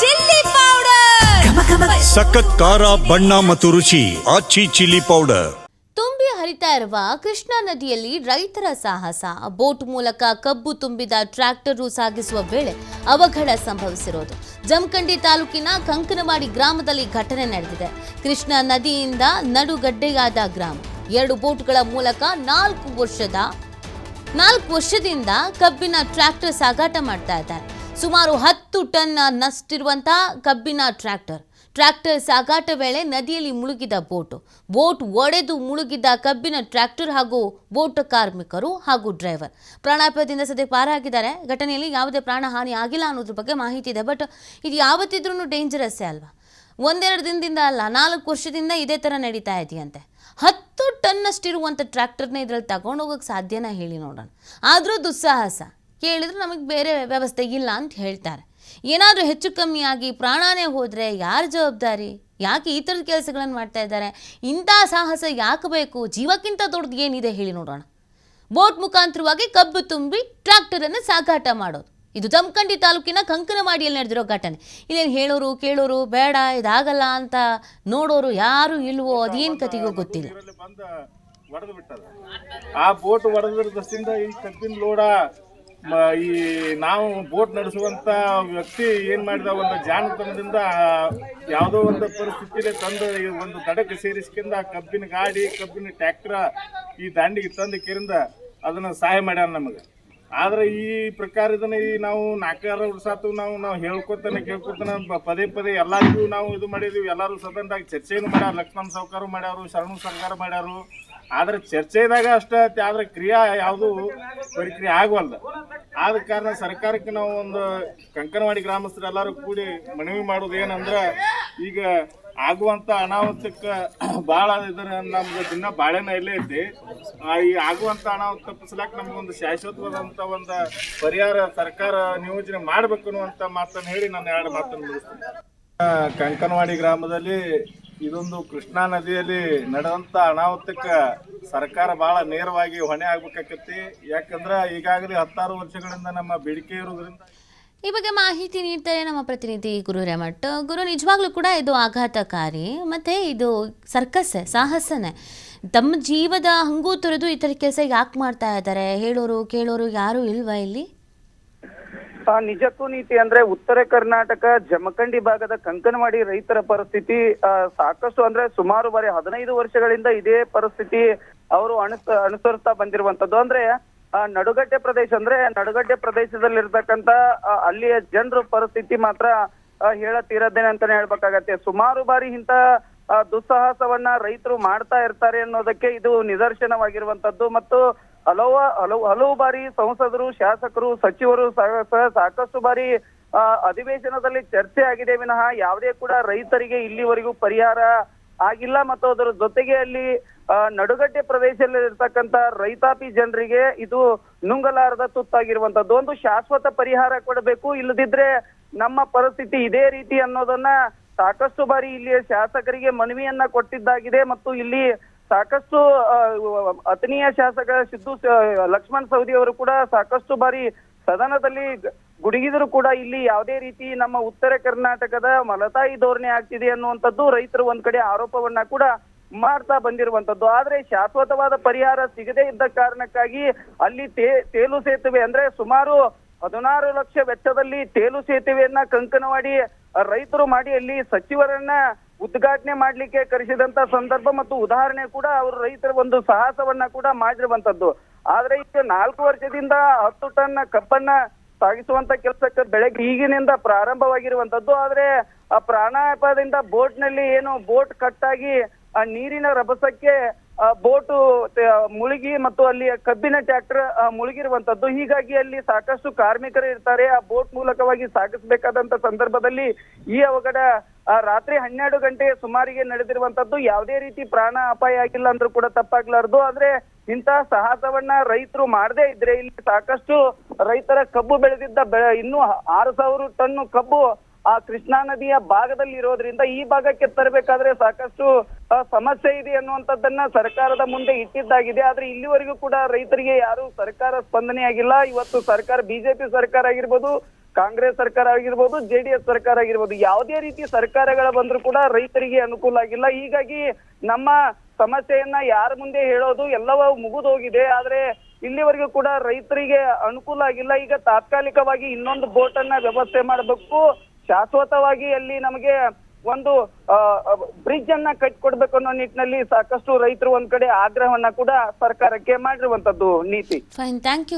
Chilli powder. ಸಖತ್ ಖಾರ ಬಣ್ಣ ಮತ್ತು ರುಚಿ ಆಚಿ ಚಿಲ್ಲಿ ಪೌಡರ್. ತುಂಬಿ ಹರಿತಾ ಇರುವ ಕೃಷ್ಣಾ ನದಿಯಲ್ಲಿ ರೈತರ ಸಾಹಸ. ಬೋಟ್ ಮೂಲಕ ಕಬ್ಬು ತುಂಬಿದ ಟ್ರ್ಯಾಕ್ಟರು ಸಾಗಿಸುವ ವೇಳೆ ಅವಘಡ ಸಂಭವಿಸಿರೋದು. ಜಮಖಂಡಿ ತಾಲೂಕಿನ ಕಂಕನವಾಡಿ ಗ್ರಾಮದಲ್ಲಿ ಘಟನೆ ನಡೆದಿದೆ. ಕೃಷ್ಣಾ ನದಿಯಿಂದ ನಡುಗಡ್ಡೆಯಾದ ಗ್ರಾಮ. ಎರಡು ಬೋಟ್ಗಳ ಮೂಲಕ ನಾಲ್ಕು ವರ್ಷದ ನಾಲ್ಕು ವರ್ಷದಿಂದ ಕಬ್ಬಿನ ಟ್ರ್ಯಾಕ್ಟರ್ ಸಾಗಾಟ ಮಾಡ್ತಾ ಇದ್ದಾರೆ. ಸುಮಾರು ಹತ್ತು ಟನ್ ನಷ್ಟಿರುವಂತಹ ಕಬ್ಬಿನ ಟ್ರ್ಯಾಕ್ಟರ್. ಟ್ರ್ಯಾಕ್ಟರ್ ಸಾಗಾಟ ವೇಳೆ ನದಿಯಲ್ಲಿ ಮುಳುಗಿದ ಬೋಟ್. ಬೋಟ್ ಒಡೆದು ಮುಳುಗಿದ ಕಬ್ಬಿನ ಟ್ರ್ಯಾಕ್ಟರ್ ಹಾಗೂ ಬೋಟ್ ಕಾರ್ಮಿಕರು ಹಾಗೂ ಡ್ರೈವರ್. ಪ್ರಾಣಾಪಾಯದಿಂದ ಸದ್ಯಕ್ಕೆ ಪಾರಾಗಿದ್ದಾರೆ. ಘಟನೆಯಲ್ಲಿ ಯಾವುದೇ ಪ್ರಾಣಹಾನಿ ಆಗಿಲ್ಲ ಅನ್ನೋದ್ರ ಬಗ್ಗೆ ಮಾಹಿತಿ ಇದೆ. ಬಟ್ ಇದು ಯಾವತ್ತಿದ್ರೂ ಡೇಂಜರಸ್ಸೇ ಅಲ್ವಾ? ಒಂದೆರಡು ದಿನದಿಂದ ಅಲ್ಲ, ನಾಲ್ಕು ವರ್ಷದಿಂದ ಇದೇ ಥರ ನಡೀತಾ ಇದೆಯಂತೆ. ಹತ್ತು ಟನ್ನಷ್ಟಿರುವಂಥ ಟ್ರ್ಯಾಕ್ಟರ್ನ ಇದ್ರಲ್ಲಿ ತಗೊಂಡು ಹೋಗೋಕೆ ಸಾಧ್ಯನಾ ಹೇಳಿ ನೋಡೋಣ. ಆದರೂ ದುಸ್ಸಾಹಸ. ಕೇಳಿದ್ರೆ ನಮಗೆ ಬೇರೆ ವ್ಯವಸ್ಥೆ ಇಲ್ಲ ಅಂತ ಹೇಳ್ತಾರೆ. ಏನಾದರೂ ಹೆಚ್ಚು ಕಮ್ಮಿ ಆಗಿ ಪ್ರಾಣಾನೇ ಹೋದರೆ ಯಾರು ಜವಾಬ್ದಾರಿ? ಯಾಕೆ ಈ ಥರದ ಕೆಲಸಗಳನ್ನು ಮಾಡ್ತಾ ಇದ್ದಾರೆ? ಇಂಥ ಸಾಹಸ ಯಾಕೆ ಬೇಕು? ಜೀವಕ್ಕಿಂತ ದೊಡ್ಡದು ಏನಿದೆ ಹೇಳಿ ನೋಡೋಣ. ಬೋಟ್ ಮುಖಾಂತರವಾಗಿ ಕಬ್ಬು ತುಂಬಿ ಟ್ರ್ಯಾಕ್ಟರನ್ನು ಸಾಗಾಟ ಮಾಡೋದು. ಇದು ಜಮಖಂಡಿ ತಾಲೂಕಿನ ಕಂಕನವಾಡಿಯಲ್ಲಿ ನಡೆದಿರೋ ಘಟನೆ. ಇಲ್ಲೇನು ಹೇಳೋರು, ಕೇಳೋರು, ಬೇಡ, ಇದಾಗಲ್ಲ ಅಂತ ನೋಡೋರು ಯಾರು ಇಲ್ವೋ ಅದೇನು ಕತೆಗೋ ಗೊತ್ತಿಲ್ಲ. ಆ ಬೋಟ್ ಲೋಡ ಈ ನಾವು ಬೋಟ್ ನಡೆಸುವಂತ ವ್ಯಕ್ತಿ ಏನ್ ಮಾಡಿದ, ಒಂದು ಜಾಣತನದಿಂದ ಯಾವುದೋ ಒಂದು ಪರಿಸ್ಥಿತಿಲಿ ತಂದು ಒಂದು ದಡಕ್ಕೆ ಸೇರಿಸ್ಕೊಂಡ ಆ ಕಬ್ಬಿನ ಗಾಡಿ, ಕಬ್ಬಿನ ಟ್ಯಾಕ್ಟರ್ ಈ ದಾಂಡಿಗೆ ತಂದು ಕೇರಿಂದ ಅದನ್ನ ಸಹಾಯ ಮಾಡ್ಯಾರ ನಮಗೆ. ಆದ್ರೆ ಈ ಪ್ರಕಾರ ಇದನ್ನ ಈ ನಾವು ನಾಲ್ಕಾರು ವರ್ಷಾತು ನಾವು ನಾವು ಹೇಳ್ಕೊತಾನೆ, ಕೇಳ್ಕೊತಾನೆ ಪದೇ ಪದೇ ಎಲ್ಲರಿಗೂ ನಾವು ಇದು ಮಾಡಿದೀವಿ. ಎಲ್ಲರೂ ಸದನದಾಗ ಚರ್ಚೆಯನ್ನು ಮಾಡ್ಯಾರ, ಲಕ್ಷ್ಮಣ್ ಸಾವ್ಕಾರ ಮಾಡ್ಯಾರು, ಶರಣು ಸರ್ಕಾರ ಮಾಡ್ಯಾರು. ಆದ್ರೆ ಚರ್ಚೆದಾಗ ಅಷ್ಟ ಆದ್ರೆ ಕ್ರಿಯಾ ಯಾವುದು ಪ್ರಕ್ರಿಯೆ ಆಗವಲ್ದು. ಆದ ಕಾರಣ ಸರ್ಕಾರಕ್ಕೆ ನಾವು ಒಂದು ಕಂಕನವಾಡಿ ಗ್ರಾಮಸ್ಥರು ಎಲ್ಲರೂ ಕೂಡಿ ಮನವಿ ಮಾಡೋದು ಏನಂದ್ರೆ ಈಗ ಆಗುವಂತ ಅನಾಹುತಕ್ಕೆ ಭಾಳ ಇದರ ನಮ್ಗೆ ದಿನ ಬಾಳೆನ ಇಲ್ಲೇ ಐತಿ. ಈ ಆಗುವಂತ ಅನಾಹುತ ತಪ್ಪಿಸ್ಲಾಕ ನಮ್ಗೊಂದು ಶಾಶ್ವತವಾದಂತ ಒಂದು ಪರಿಹಾರ ಸರ್ಕಾರ ನಿಯೋಜನೆ ಮಾಡ್ಬೇಕು ಅನ್ನುವಂತ ಮಾತನ್ನ ಹೇಳಿ ನಾನು ಎರಡು ಮಾತನ್ನು ಕಂಕನವಾಡಿ ಗ್ರಾಮದಲ್ಲಿ ಇದೊಂದು ಕೃಷ್ಣಾ ನದಿಯಲ್ಲಿ ನಡೆದಂತ ಅನಾಹುತಕ್ಕೆ ಸರ್ಕಾರ ಬಹಳ ನೇರವಾಗಿ ಹೊಣೆ ಆಗ್ಬೇಕಾಕತಿ ಯಾಕಂದ್ರೆ ಈಗಾಗಲೇ ಹತ್ತಾರು ವರ್ಷಗಳಿಂದ ನಮ್ಮ ಬೇಡಿಕೆ ಇರೋದ್ರಿಂದ ಈ ಬಗ್ಗೆ ಮಾಹಿತಿ ನೀಡ್ತಾರೆ ನಮ್ಮ ಪ್ರತಿನಿಧಿ ಗುರು ರೇಮಠ್. ಗುರು, ನಿಜವಾಗ್ಲೂ ಕೂಡ ಇದು ಆಘಾತಕಾರಿ, ಮತ್ತೆ ಇದು ಸರ್ಕಸ್ಸೇ, ಸಾಹಸನೇ. ತಮ್ಮ ಜೀವದ ಹಂಗೂ ತೊರೆದು ಈ ಥರ ಕೆಲಸ ಯಾಕೆ ಮಾಡ್ತಾ ಇದ್ದಾರೆ ಹೇಳೋರು, ಕೇಳೋರು ಯಾರು ಇಲ್ವಾ ಇಲ್ಲಿ? ನಿಜಕ್ಕೂ ನೀತಿ ಅಂದ್ರೆ ಉತ್ತರ ಕರ್ನಾಟಕ ಜಮಖಂಡಿ ಭಾಗದ ಕಂಕನವಾಡಿ ರೈತರ ಪರಿಸ್ಥಿತಿ ಸಾಕಷ್ಟು ಅಂದ್ರೆ ಸುಮಾರು ಬಾರಿ ಹದಿನೈದು ವರ್ಷಗಳಿಂದ ಇದೇ ಪರಿಸ್ಥಿತಿ ಅವರು ಅನುಸ ಅನುಸರಿಸ್ತಾ ಬಂದಿರುವಂತದ್ದು. ಅಂದ್ರೆ ನಡುಗಡ್ಡೆ ಪ್ರದೇಶ ಅಂದ್ರೆ ನಡುಗಡ್ಡೆ ಪ್ರದೇಶದಲ್ಲಿರ್ತಕ್ಕಂತ ಅಲ್ಲಿಯ ಜನರ ಪರಿಸ್ಥಿತಿ ಮಾತ್ರ ಆ, ಹೇಳತೀರದ್ದೇನೆ ಅಂತಾನೆ ಹೇಳ್ಬೇಕಾಗತ್ತೆ. ಸುಮಾರು ಬಾರಿ ಇಂತ ದುಸ್ಸಾಹಸವನ್ನ ರೈತರು ಮಾಡ್ತಾ ಇರ್ತಾರೆ ಅನ್ನೋದಕ್ಕೆ ಇದು ನಿದರ್ಶನವಾಗಿರುವಂತದ್ದು. ಮತ್ತು ಹಲವು ಹಲವು ಹಲವು ಬಾರಿ ಸಂಸದರು, ಶಾಸಕರು, ಸಚಿವರು ಸಾಕಷ್ಟು ಬಾರಿ ಅಧಿವೇಶನದಲ್ಲಿ ಚರ್ಚೆ ಆಗಿದೆ. ವಿನಃ ಯಾವುದೇ ಕೂಡ ರೈತರಿಗೆ ಇಲ್ಲಿವರೆಗೂ ಪರಿಹಾರ ಆಗಿಲ್ಲ. ಮತ್ತು ಅದರ ಜೊತೆಗೆ ಅಲ್ಲಿ ನಡುಗಡ್ಡೆ ಪ್ರದೇಶದಲ್ಲಿ ಇರ್ತಕ್ಕಂತ ರೈತಾಪಿ ಜನರಿಗೆ ಇದು ನುಂಗಲಾರದ ತುತ್ತಾಗಿರುವಂತದ್ದು ಒಂದು ಶಾಶ್ವತ ಪರಿಹಾರ ಕೊಡಬೇಕು. ಇಲ್ಲದಿದ್ರೆ ನಮ್ಮ ಪರಿಸ್ಥಿತಿ ಇದೇ ರೀತಿ ಅನ್ನೋದನ್ನ ಸಾಕಷ್ಟು ಬಾರಿ ಇಲ್ಲಿಯ ಶಾಸಕರಿಗೆ ಮನವಿಯನ್ನ ಕೊಟ್ಟಿದ್ದಾಗಿದೆ. ಮತ್ತು ಇಲ್ಲಿ ಸಾಕಷ್ಟು ಅತನೀಯ ಶಾಸಕ ಸಿದ್ದು ಲಕ್ಷ್ಮಣ್ ಸವದಿ ಅವರು ಕೂಡ ಸಾಕಷ್ಟು ಬಾರಿ ಸದನದಲ್ಲಿ ಗುಡುಗಿದ್ರು ಕೂಡ ಇಲ್ಲಿ ಯಾವುದೇ ರೀತಿ ನಮ್ಮ ಉತ್ತರ ಕರ್ನಾಟಕದ ಮಲತಾಯಿ ಧೋರಣೆ ಆಗ್ತಿದೆ ಅನ್ನುವಂಥದ್ದು ರೈತರು ಒಂದ್ ಕಡೆ ಆರೋಪವನ್ನ ಕೂಡ ಮಾಡ್ತಾ ಬಂದಿರುವಂತದ್ದು ಆದ್ರೆ ಶಾಶ್ವತವಾದ ಪರಿಹಾರ ಸಿಗದೇ ಇದ್ದ ಕಾರಣಕ್ಕಾಗಿ ಅಲ್ಲಿ ತೇಲು ಸೇತುವೆ ಅಂದ್ರೆ ಸುಮಾರು ಹದಿನಾರು ಲಕ್ಷ ವೆಚ್ಚದಲ್ಲಿ ತೇಲು ಸೇತುವೆಯನ್ನ ಕಂಕನವಾಡಿ ರೈತರು ಮಾಡಿ ಅಲ್ಲಿ ಸಚಿವರನ್ನ ಉದ್ಘಾಟನೆ ಮಾಡ್ಲಿಕ್ಕೆ ಕರೆಸಿದಂತ ಸಂದರ್ಭ ಮತ್ತು ಉದಾಹರಣೆ ಕೂಡ ಅವರು ರೈತರ ಒಂದು ಸಾಹಸವನ್ನ ಕೂಡ ಮಾಡಿರುವಂತದ್ದು. ಆದ್ರೆ ಈಗ ನಾಲ್ಕು ವರ್ಷದಿಂದ ಹತ್ತು ಟನ್ ಕಬ್ಬನ್ನ ಸಾಗಿಸುವಂತ ಕೆಲಸಕ್ಕೆ ಬೆಳಗ್ಗೆ ಈಗಿನಿಂದ ಪ್ರಾರಂಭವಾಗಿರುವಂತದ್ದು. ಆದ್ರೆ ಆ ಪ್ರಾಣಾಪಾಯದಿಂದ ಬೋಟ್ನಲ್ಲಿ ಏನು ಬೋಟ್ ಕಟ್ಟಾಗಿ ಆ ನೀರಿನ ರಭಸಕ್ಕೆ ಬೋಟು ಮುಳುಗಿ ಮತ್ತು ಅಲ್ಲಿ ಕಬ್ಬಿನ ಟ್ರ್ಯಾಕ್ಟರ್ ಮುಳುಗಿರುವಂತದ್ದು. ಹೀಗಾಗಿ ಅಲ್ಲಿ ಸಾಕಷ್ಟು ಕಾರ್ಮಿಕರು ಇರ್ತಾರೆ. ಆ ಬೋಟ್ ಮೂಲಕವಾಗಿ ಸಾಗಿಸಬೇಕಾದಂತ ಸಂದರ್ಭದಲ್ಲಿ ಈ ಅವಘಡ ರಾತ್ರಿ ಹನ್ನೆರಡು ಗಂಟೆ ಸುಮಾರಿಗೆ ನಡೆದಿರುವಂತದ್ದು. ಯಾವುದೇ ರೀತಿ ಪ್ರಾಣ ಅಪಾಯ ಆಗಿಲ್ಲ ಅಂದ್ರೂ ಕೂಡ ತಪ್ಪಾಗ್ಲಾರ್ದು. ಆದ್ರೆ ಇಂತಹ ಸಾಹಸವನ್ನ ರೈತರು ಮಾಡದೇ ಇದ್ರೆ ಇಲ್ಲಿ ಸಾಕಷ್ಟು ರೈತರ ಕಬ್ಬು ಬೆಳೆದಿದ್ದ ಬೆಳೆ, ಇನ್ನೂ ಆರು ಸಾವಿರ ಟನ್ನು ಕಬ್ಬು ಆ ಕೃಷ್ಣಾ ನದಿಯ ಭಾಗದಲ್ಲಿ ಇರೋದ್ರಿಂದ ಈ ಭಾಗಕ್ಕೆ ತರಬೇಕಾದ್ರೆ ಸಾಕಷ್ಟು ಸಮಸ್ಯೆ ಇದೆ ಅನ್ನುವಂಥದ್ದನ್ನ ಸರ್ಕಾರದ ಮುಂದೆ ಇಟ್ಟಿದ್ದಾಗಿದೆ. ಆದ್ರೆ ಇಲ್ಲಿವರೆಗೂ ಕೂಡ ರೈತರಿಗೆ ಯಾರು ಸರ್ಕಾರ ಸ್ಪಂದನೆ ಆಗಿಲ್ಲ. ಇವತ್ತು ಸರ್ಕಾರ, ಬಿಜೆಪಿ ಸರ್ಕಾರ ಆಗಿರ್ಬೋದು, ಕಾಂಗ್ರೆಸ್ ಸರ್ಕಾರ ಆಗಿರ್ಬೋದು ಜೆಡಿಎಸ್ ಸರ್ಕಾರ ಆಗಿರ್ಬೋದು, ಯಾವುದೇ ರೀತಿ ಸರ್ಕಾರಗಳ ಬಂದ್ರೂ ಕೂಡ ರೈತರಿಗೆ ಅನುಕೂಲ ಆಗಿಲ್ಲ. ಹೀಗಾಗಿ ನಮ್ಮ ಸಮಸ್ಯೆಯನ್ನ ಯಾರ ಮುಂದೆ ಹೇಳೋದು ಎಲ್ಲವೂ ಮುಗಿದೋಗಿದೆ ಆದ್ರೆ ಇಲ್ಲಿವರೆಗೂ ಕೂಡ ರೈತರಿಗೆ ಅನುಕೂಲ ಆಗಿಲ್ಲ. ಈಗ ತಾತ್ಕಾಲಿಕವಾಗಿ ಇನ್ನೊಂದು ಬೋಟ್ ಅನ್ನ ವ್ಯವಸ್ಥೆ ಮಾಡಬೇಕು. ಶಾಶ್ವತವಾಗಿ ಅಲ್ಲಿ ನಮಗೆ ಒಂದು ಬ್ರಿಡ್ಜ್ ಅನ್ನ ಕಟ್ಕೊಡ್ಬೇಕು ಅನ್ನೋ ನಿಟ್ಟಿನಲ್ಲಿ ಸಾಕಷ್ಟು ರೈತರು ಒಂದ್ ಕಡೆ ಆಗ್ರಹವನ್ನ ಕೂಡ ಸರ್ಕಾರಕ್ಕೆ ಮಾಡಿರುವಂತದ್ದು ನೀತಿ. Fine thank you